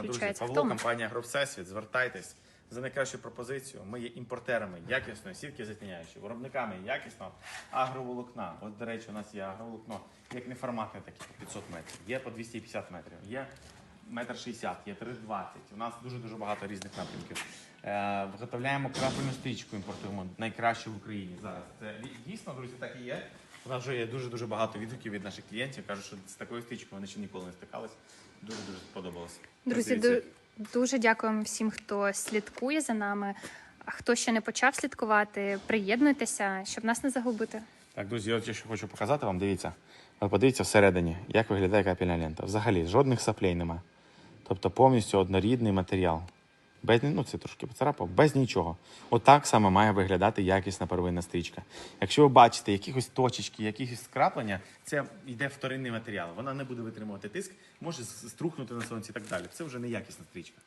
Друзі, Павло, компанія Агровсесвіт, звертайтесь за найкращу пропозицію. Ми є імпортерами якісної сітки затіняючої, виробниками якісного агроволокна. От, до речі, у нас є агроволокно, як неформатне, так і по 500 метрів, є по 250 метрів, є метр 60, є 320. У нас дуже-дуже багато різних напрямків. Е, виготовляємо крапельну стрічку, імпортуємо найкраще в Україні зараз. Це дійсно, друзі, так і є. У нас вже є дуже-дуже багато відгуків від наших клієнтів. Кажуть, що з такою стрічкою вони ще ніколи не стикались. Дуже-дуже сподобалося. Друзі, ду- дуже дякуємо всім, хто слідкує за нами. А хто ще не почав слідкувати, приєднуйтеся, щоб нас не загубити. Так, друзі, от я ще хочу показати вам. Дивіться. От подивіться всередині, як виглядає капельна лента. Взагалі жодних саплей нема. Тобто повністю однорідний матеріал. Без, ну, це трошки поцарапав, без нічого. Отак саме має виглядати якісна первинна стрічка. Якщо ви бачите якихось точечки, якісь скраплення, це йде вторинний матеріал. Вона не буде витримувати тиск, може струхнути на сонці і так далі. Це вже не якісна стрічка.